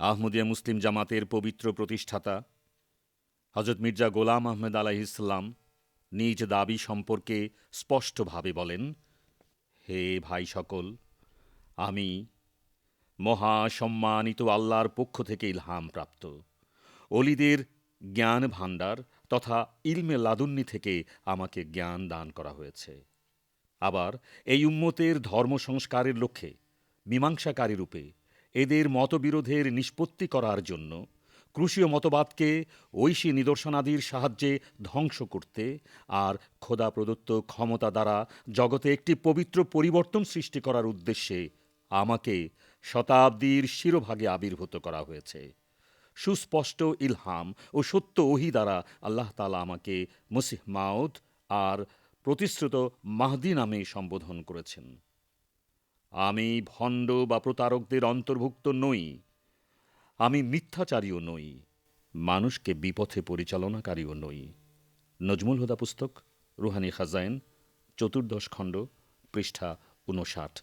আহমদিয়া মুসলিম জামাতের পবিত্র প্রতিষ্ঠাতা হজরত মির্জা গোলাম আহমেদ আলাইহিসাল্লাম নিজ দাবি সম্পর্কে স্পষ্টভাবে বলেন, হে ভাই সকল, আমি মহা সম্মানিত আল্লাহর পক্ষ থেকে ইলহাম প্রাপ্ত। অলিদের জ্ঞান ভাণ্ডার তথা ইলমে লাদুন্নি থেকে আমাকে জ্ঞান দান করা হয়েছে। আবার এই উম্মতের ধর্ম সংস্কারের লক্ষ্যে, মীমাংসাকারী রূপে এদের মতবিরোধের নিষ্পত্তি করার জন্য ক্রুশীয় মতবাদকে ঐশী নিদর্শনাদির সাহায্যে ধ্বংস করতে আর খোদা প্রদত্ত ক্ষমতা দ্বারা জগতে একটি পবিত্র পরিবর্তন সৃষ্টি করার উদ্দেশ্যে আমাকে শতাব্দীর শিরোভাগে আবির্ভূত করা হয়েছে। সুস্পষ্ট ইলহাম ও সত্য ওহি দ্বারা আল্লাহ তালা আমাকে মসিহ মাউদ আর প্রতিশ্রুত মাহদি নামে সম্বোধন করেছেন। আমি ভণ্ড বা প্রতারকদের অন্তর্ভুক্ত নই। আমি মিথ্যাচারীও নই। মানুষকে বিপথে পরিচালনাকারীও নই। নজমুল হুদা পুস্তক, রুহানি খাজাইন, চতুর্দশ খণ্ড, পৃষ্ঠা উনষাট